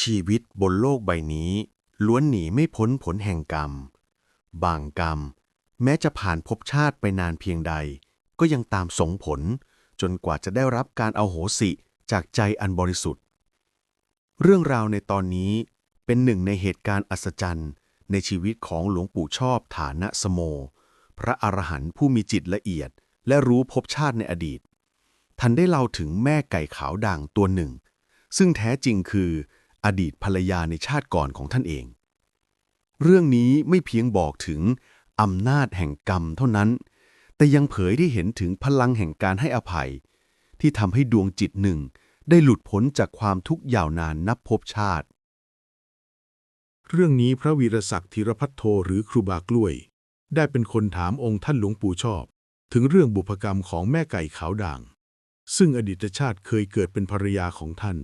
ชีวิตบนโลกใบนี้ ล้วนหนีไม่พ้นผลแห่งกรรม บางกรรม แม้จะผ่านภพชาติไปนานเพียงใด ก็ยังตามส่งผล จนกว่าจะได้รับการเอาโหสิจากใจอันบริสุทธิ์ เรื่องราวในตอนนี้เป็นหนึ่งในเหตุการณ์อัศจรรย์ ในชีวิตของหลวงปู่ชอบฐานะสโม พระอรหันต์ผู้มีจิตละเอียด และรู้ภพชาติในอดีตท่านได้เล่าถึงแม่ไก่ขาวด่างตัวหนึ่ง ซึ่งแท้จริงคือ อดีตภรรยาในชาติก่อนของท่านเอง เรื่องนี้ไม่เพียงบอกถึงอำนาจแห่งกรรมเท่านั้น แต่ยังเผยได้เห็นถึงพลังแห่งการให้อภัย ที่ทำให้ดวงจิตหนึ่งได้หลุดพ้นจากความทุกข์ยาวนานนับภพชาติ เรื่องนี้พระวีรศักดิ์ธีรพัฒโทหรือครูบากล้วย ได้เป็นคนถามองค์ท่านหลวงปู่ชอบ ถึงเรื่องบุพกรรมของแม่ไก่ขาวด่าง ซึ่งอดีตชาติเคยเกิดเป็นภรรยาของท่าน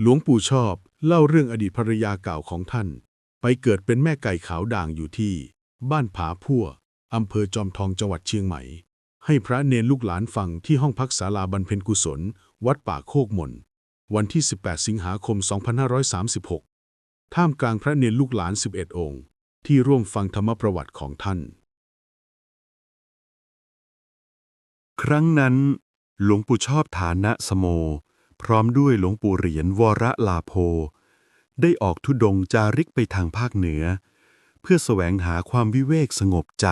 หลวงปู่ชอบเล่าเรื่องอดีตภรรยาเก่าของท่าน ไปเกิดเป็นแม่ไก่ขาวด่างอยู่ที่ บ้านผาพั่วอำเภอจอมทองจังหวัดเชียงใหม่ ให้พระเนรลูกหลานฟังที่ห้องพักศาลาบรรเพ็ญกุศล วัดป่าโคกมนวันที่ 18 สิงหาคม 2536 ท่ามกลางพระเนรลูกหลาน 11 องค์ ที่ร่วมฟังธรรมประวัติของท่าน ครั้งนั้น หลวงปู่ชอบฐานะสโม พร้อมด้วยหลวงปู่เหรียญวรลาโพ ได้ออกทุดงจาริกไปทางภาคเหนือ เพื่อแสวงหาความวิเวกสงบใจ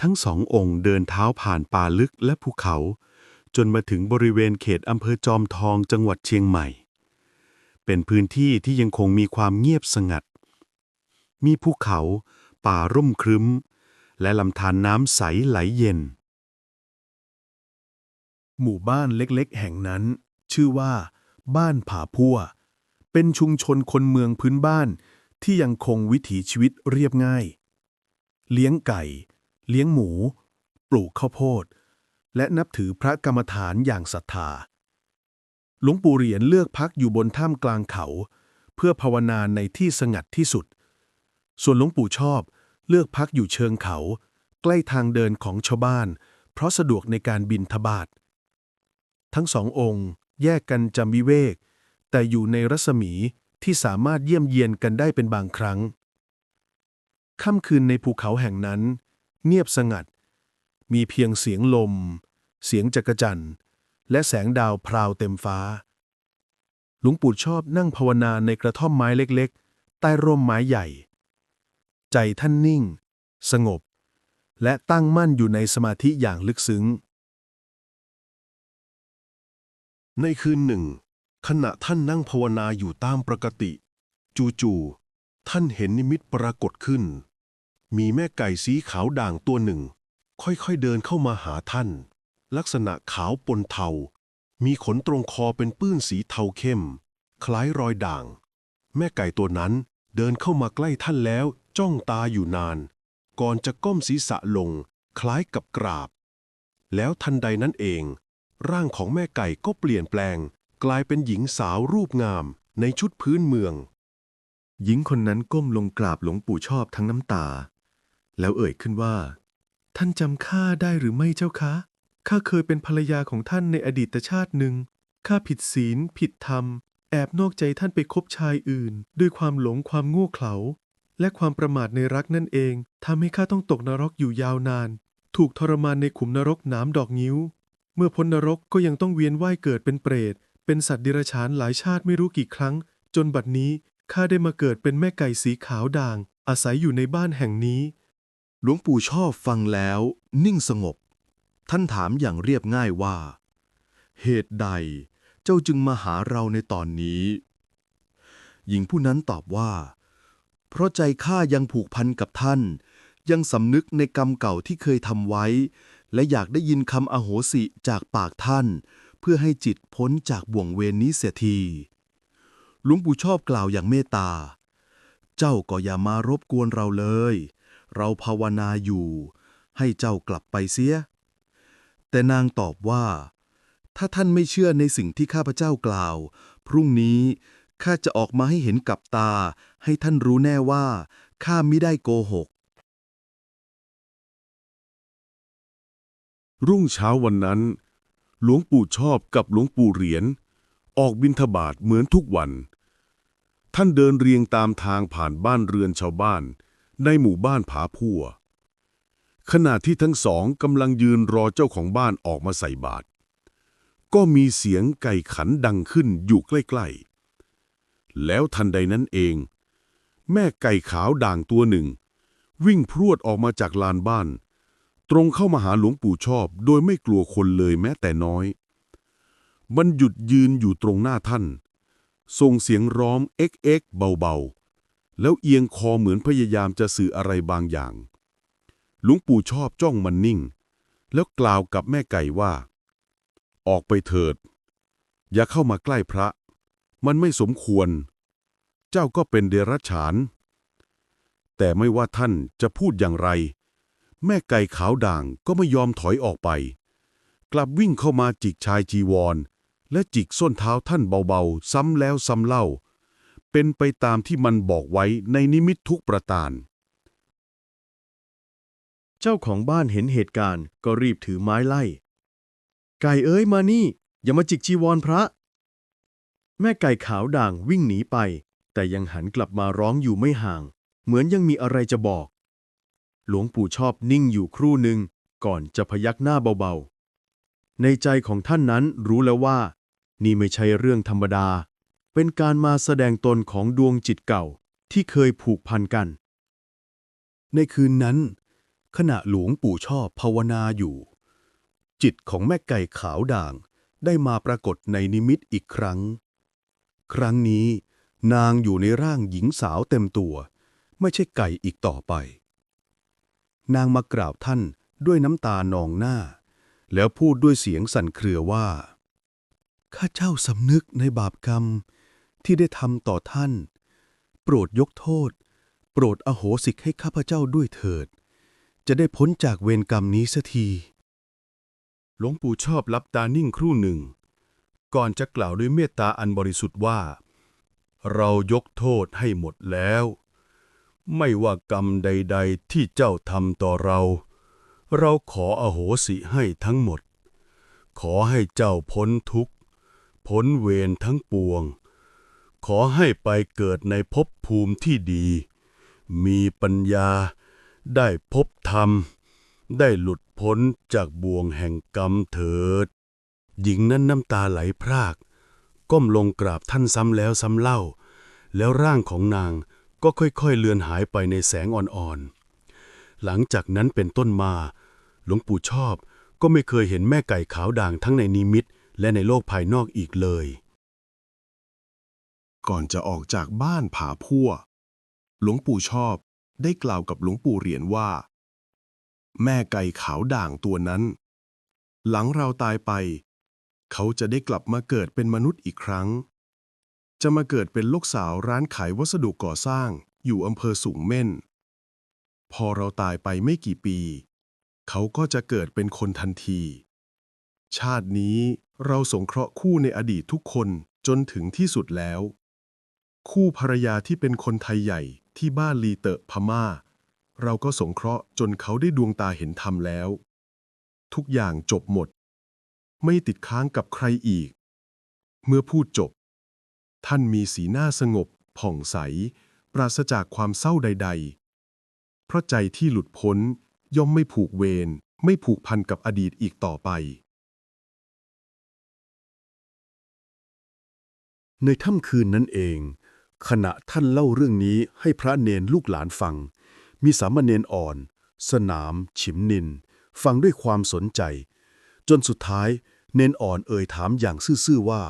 ทั้งสององค์เดินเท้าผ่านป่าลึกและภูเขา จนมาถึงบริเวณเขตอำเภอจอมทองจังหวัดเชียงใหม่ เป็นพื้นที่ที่ยังคงมีความเงียบสงัด มีภูเขา ป่าร่มครึ้ม และลำธารน้ำใสไหลเย็น หมู่บ้านเล็กๆ แห่งนั้น ชื่อว่า บ้านผาพัวเป็นชุมชนคนเมืองพื้นบ้านที่ยังคงวิถีชีวิตเรียบง่าย เลี้ยงไก่ เลี้ยงหมู ปลูกข้าวโพด และนับถือพระกรรมฐานอย่างศรัทธา หลวงปู่เหรียญเลือกพักอยู่บนถ้ำกลางเขา เพื่อภาวนาในที่สงัดที่สุด ส่วนหลวงปู่ชอบเลือกพักอยู่เชิงเขา ใกล้ทางเดินของชาวบ้าน เพราะสะดวกในการบินทบาท ทั้งสององค์ แยกกันจำวิเวก แต่อยู่ในรัศมีที่สามารถเยี่ยมเยียนกันได้เป็นบางครั้ง ค่ำคืนในภูเขาแห่งนั้น เงียบสงัด มีเพียงเสียงลม เสียงจักรจันทร์และแสงดาวพราวเต็มฟ้า หลวงปู่ชอบนั่งภาวนาในกระท่อมไม้เล็กๆ ใต้ร่มไม้ใหญ่ ใจท่านนิ่ง สงบ และตั้งมั่นอยู่ในสมาธิอย่างลึกซึ้ง ในคืนหนึ่ง ขณะท่านนั่งภาวนาอยู่ตามปกติ จู่ๆท่านเห็นนิมิตปรากฏขึ้น มีแม่ไก่สีขาวด่างตัวหนึ่ง ค่อยๆเดินเข้ามาหาท่าน ลักษณะขาวปนเทา มีขนตรงคอเป็นปื้นสีเทาเข้ม คล้ายรอยด่าง แม่ไก่ตัวนั้นเดินเข้ามาใกล้ท่านแล้วจ้องตาอยู่นาน ก่อนจะก้มศีรษะลง คล้ายกับกราบ แล้วทันใดนั้นเอง ร่างของแม่ไก่ก็เปลี่ยนแปลง กลายเป็นหญิงสาวรูปงาม ในชุดพื้นเมือง หญิงคนนั้นก้มลงกราบหลวงปู่ชอบทั้งน้ำตา แล้วเอ่ยขึ้นว่า ท่านจำข้าได้หรือไม่เจ้าคะ ข้าเคยเป็นภรรยาของท่านในอดีตชาติหนึ่ง ข้าผิดศีล ผิดธรรม แอบนอกใจท่านไปคบชายอื่น ด้วยความหลงความโง่เขลา และความประมาทในรักนั่นเองทำให้ข้าต้องตกนรกอยู่ยาวนาน ถูกทรมานในขุมนรกหน้ำดอกนิ้ว เมื่อพ้นนรกก็ยังต้องเวียนว่ายเกิดเป็นเปรต เป็นสัตว์เดรัจฉานหลายชาติไม่รู้กี่ครั้ง จนบัดนี้ข้าได้มาเกิดเป็นแม่ไก่สีขาวด่าง อาศัยอยู่ในบ้านแห่งนี้ หลวงปู่ชอบฟังแล้ว นิ่งสงบ ท่านถามอย่างเรียบง่ายว่า เหตุใดเจ้าจึงมาหาเราในตอนนี้ หญิงผู้นั้นตอบว่า เพราะใจข้ายังผูกพันกับท่าน ยังสำนึกในกรรมเก่าที่เคยทำไว้ และอยากได้ยินคำอโหสิจากปากท่าน เพื่อให้จิตพ้นจากบ่วงเวรนี้เสียทีหลวงปู่ชอบกล่าวอย่างเมตตา เจ้าก็อย่ามารบกวนเราเลย เราภาวนาอยู่ ให้เจ้ากลับไปเสีย แต่นางตอบว่า ถ้าท่านไม่เชื่อในสิ่งที่ข้าพเจ้ากล่าว พรุ่งนี้ข้าจะออกมาให้เห็นกับตา ให้ท่านรู้แน่ว่าข้ามิได้โกหก รุ่งเช้าวันนั้น หลวงปู่ชอบกับหลวงปู่เหรียญออกบินทบาทเหมือนทุกวัน ท่านเดินเรียงตามทางผ่านบ้านเรือนชาวบ้าน ในหมู่บ้านผาพัวขณะที่ทั้งสองกำลังยืนรอเจ้าของบ้านออกมาใส่บาตรก็มีเสียงไก่ขันดังขึ้นอยู่ใกล้ๆ แล้วทันใดนั้นเอง แม่ไก่ขาวด่างตัวหนึ่ง วิ่งพรวดออกมาจากลานบ้าน ตรงเข้ามาหาหลวงปู่ชอบ โดยไม่กลัวคนเลยแม้แต่น้อย มันหยุดยืนอยู่ตรงหน้าท่าน ส่งเสียงร้องเอ็กเอ็กเบาๆ แล้วเอียงคอเหมือนพยายามจะสื่ออะไรบางอย่าง หลวงปู่ชอบจ้องมันนิ่ง แล้วกล่าวกับแม่ไก่ว่า ออกไปเถิด อย่าเข้ามาใกล้พระ มันไม่สมควร เจ้าก็เป็นเดรัจฉาน แต่ไม่ว่าท่านจะพูดอย่างไร แม่ไก่ขาวด่างก็ไม่ยอมถอยออกไป กลับวิ่งเข้ามาจิกชายจีวร และจิกส้นเท้าท่านเบาๆ ซ้ำแล้วซ้ำเล่า เป็นไปตามที่มันบอกไว้ในนิมิตทุกประการเจ้าของบ้านเห็นเหตุการณ์ก็รีบถือไม้ไล่ ไก่เอ้ยมานี่ อย่ามาจิกจีวรพระ แม่ไก่ขาวด่างวิ่งหนีไป แต่ยังหันกลับมาร้องอยู่ไม่ห่าง เหมือนยังมีอะไรจะบอก หลวงปู่ชอบนิ่งอยู่ครู่หนึ่งก่อนจะพยักหน้าเบาๆ ในใจของท่านนั้นรู้แล้วว่า นี่ไม่ใช่เรื่องธรรมดา เป็นการมาแสดงตนของดวงจิตเก่าที่เคยผูกพันกัน ในคืนนั้น ขณะหลวงปู่ชอบภาวนาอยู่ จิตของแม่ไก่ขาวด่างได้มาปรากฏในนิมิตอีกครั้ง ครั้งนี้นางอยู่ในร่างหญิงสาวเต็มตัว ไม่ใช่ไก่อีกต่อไป นางมากราบท่านด้วยน้ำตานองหน้า แล้วพูดด้วยเสียงสั่นเครือว่า ข้าเจ้าสำนึกในบาปกรรมที่ได้ทำต่อท่าน โปรดยกโทษ โปรดอโหสิกให้ข้าพเจ้าด้วยเถิด จะได้พ้นจากเวรกรรมนี้เสียที หลวงปู่ชอบรับตานิ่งครู่หนึ่ง ก่อนจะกล่าวด้วยเมตตาอันบริสุทธิ์ว่า เรายกโทษให้หมดแล้ว ไม่ว่ากรรมใด ๆ ที่เจ้าทำต่อเรา เราขออโหสิให้ทั้งหมด ขอให้เจ้าพ้นทุกข์พ้นเวรทั้งปวง ขอให้ไปเกิดในภพภูมิที่ดี มีปัญญา ได้พบธรรม ได้หลุดพ้นจากบ่วงแห่งกรรมเถิด หญิงนั้นน้ำตาไหลพราก ก้มลงกราบท่านซ้ำแล้วซ้ำเล่า แล้วร่างของนาง ก็ค่อยๆเลือนหายไปในแสงอ่อนๆ หลังจากนั้นเป็นต้นมา หลวงปู่ชอบก็ไม่เคยเห็นแม่ไก่ขาวด่างทั้งในนิมิต และในโลกภายนอกอีกเลย ก่อนจะออกจากบ้านผาพั่ว หลวงปู่ชอบได้กล่าวกับหลวงปู่เหรียญว่า แม่ไก่ขาวด่างตัวนั้น หลังเราตายไป เขาจะได้กลับมาเกิดเป็นมนุษย์อีกครั้ง จะมาเกิดเป็นลูกสาวร้านขายวัสดุก่อสร้าง อยู่อำเภอสูงเม่น พอเราตายไปไม่กี่ปี เขาก็จะเกิดเป็นคนทันที ชาตินี้เราสงเคราะห์คู่ในอดีตทุกคนจนถึงที่สุดแล้ว คู่ภรรยาที่เป็นคนไทยใหญ่ที่บ้านลีเตอะพม่า เราก็สงเคราะห์จนเขาได้ดวงตาเห็นธรรมแล้ว ทุกอย่างจบหมด ไม่ติดค้างกับใครอีก เมื่อพูดจบ ท่านมีสีหน้าสงบ ผ่องใส ปราศจากความเศร้าใด ๆ เพราะใจที่หลุดพ้นย่อมไม่ผูกเวร ไม่ผูกพันกับอดีตอีกต่อไป ในค่ำคืนนั้นเอง ขณะท่านเล่าเรื่องนี้ให้พระเนนลูกหลานฟัง มีสามเณรอ่อน สนาม ฉิมนิน ฟังด้วยความสนใจ จนสุดท้ายเนนอ่อนเอ่ยถามอย่างซื่อๆว่า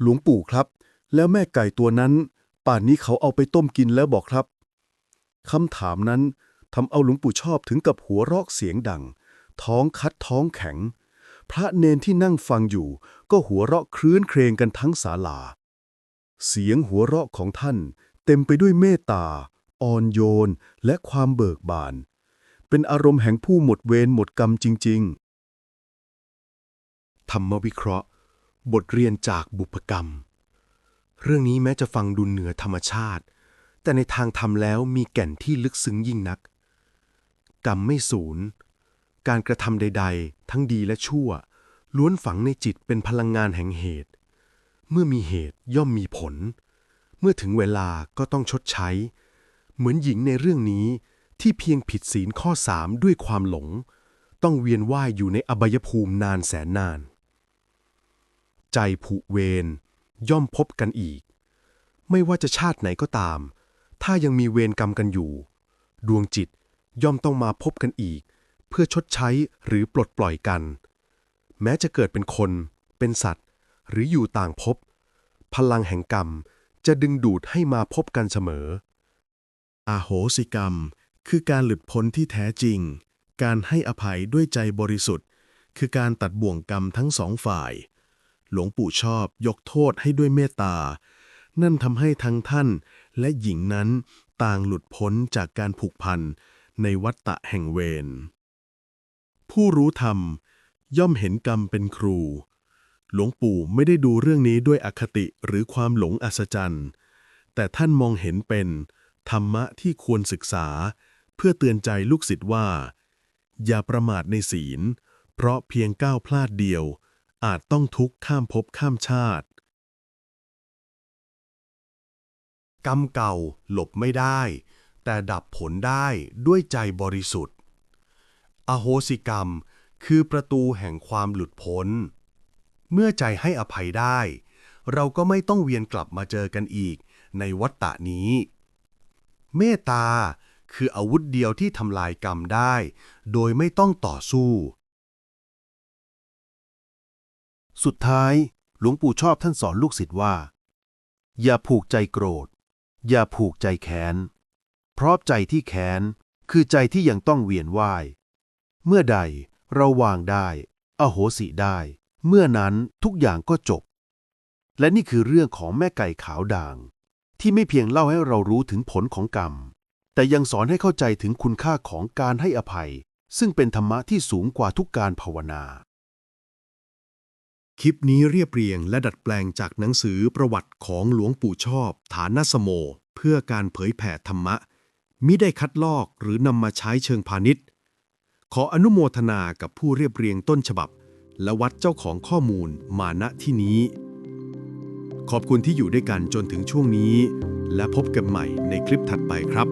หลวงปู่ครับ แล้วแม่ไก่ตัวนั้น ป่านนี้เขาเอาไปต้มกินแล้วบอกครับคำถามนั้นทำเอาหลวงปู่ชอบถึงกับหัวเราะเสียงดัง ท้องคัดท้องแข็ง พระเนนที่นั่งฟังอยู่ ก็หัวเราะครื้นเครงกันทั้งศาลา เสียงหัวเราะของท่านเต็มไปด้วยเมตตา อ่อนโยน และความเบิกบาน เป็นอารมณ์แห่งผู้หมดเวรหมดกรรมจริง ๆ ธรรมวิเคราะห์ บทเรียนจากบุพกรรม เรื่องนี้แม้จะฟังดูเหนือธรรมชาติ แต่ในทางธรรมแล้วมีแก่นที่ลึกซึ้งยิ่งนัก กรรมไม่สูญ การกระทำใด ๆ ทั้งดีและชั่ว ล้วนฝังในจิตเป็นพลังงานแห่งเหตุ เมื่อมีเหตุย่อมมีผล เมื่อถึงเวลาก็ต้องชดใช้ เหมือนหญิงในเรื่องนี้ที่เพียงผิดศีลข้อสามด้วยความหลง ต้องเวียนว่ายอยู่ในอบายภูมินานแสนนาน ใจผุเวร ย่อมพบกันอีก ไม่ว่าจะชาติไหนก็ตาม ถ้ายังมีเวรกรรมกันอยู่ ดวงจิตย่อมต้องมาพบกันอีก เพื่อชดใช้หรือปลดปล่อยกัน แม้จะเกิดเป็นคน เป็นสัตว์ หรืออยู่ต่างภพพลังแห่งกรรมจะดึงดูดให้มาพบกันเสมอ อาโหสิกรรม คือการหลุดพ้นที่แท้จริง การให้อภัยด้วยใจบริสุทธิ์ คือการตัดบ่วงกรรมทั้งสองฝ่าย หลวงปู่ชอบยกโทษให้ด้วยเมตตา นั่นทำให้ทั้งท่านและหญิงนั้นต่างหลุดพ้นจากการผูกพันในวัฏฏะแห่งเวร ผู้รู้ธรรมย่อมเห็นกรรมเป็นครู หลวงปู่ไม่ได้ดูเรื่องนี้ด้วยอคติหรือความหลงอัศจรรย์ แต่ท่านมองเห็นเป็นธรรมะที่ควรศึกษา เพื่อเตือนใจลูกศิษย์ว่า อย่าประมาทในศีล เพราะเพียงก้าวพลาดเดียว อาจต้องทุกข์ข้ามภพข้ามชาติ กรรมเก่าหลบไม่ได้ แต่ดับผลได้ด้วยใจบริสุทธิ์ อโหสิกรรมคือประตูแห่งความหลุดพ้น เมื่อใจให้อภัยได้ เราก็ไม่ต้องเวียนกลับมาเจอกันอีกในวัฏฏะนี้ เมตตาคืออาวุธเดียวที่ทำลายกรรมได้ โดยไม่ต้องต่อสู้ สุดท้าย หลวงปู่ชอบท่านสอนลูกศิษย์ว่า อย่าผูกใจโกรธ อย่าผูกใจแค้น เพราะใจที่แค้นคือใจที่ยังต้องเวียนว่าย เมื่อใดเราวางได้ อโหสิได้ เมื่อนั้นทุกอย่างก็จบ และนี่คือเรื่องของแม่ไก่ขาวด่าง ที่ไม่เพียงเล่าให้เรารู้ถึงผลของกรรม แต่ยังสอนให้เข้าใจถึงคุณค่าของการให้อภัย ซึ่งเป็นธรรมะที่สูงกว่าทุกการภาวนา คลิปนี้เรียบเรียงและดัดแปลงจากหนังสือประวัติของหลวงปู่ชอบ ฐานสโม เพื่อการเผยแผ่ธรรมะ มิได้คัดลอกหรือนำมาใช้เชิงพาณิชย์ ขออนุโมทนากับผู้เรียบเรียงต้นฉบับ และวัดเจ้าของข้อมูลมาณที่นี้ ขอบคุณที่อยู่ด้วยกันจนถึงช่วงนี้ และพบกันใหม่ในคลิปถัดไปครับ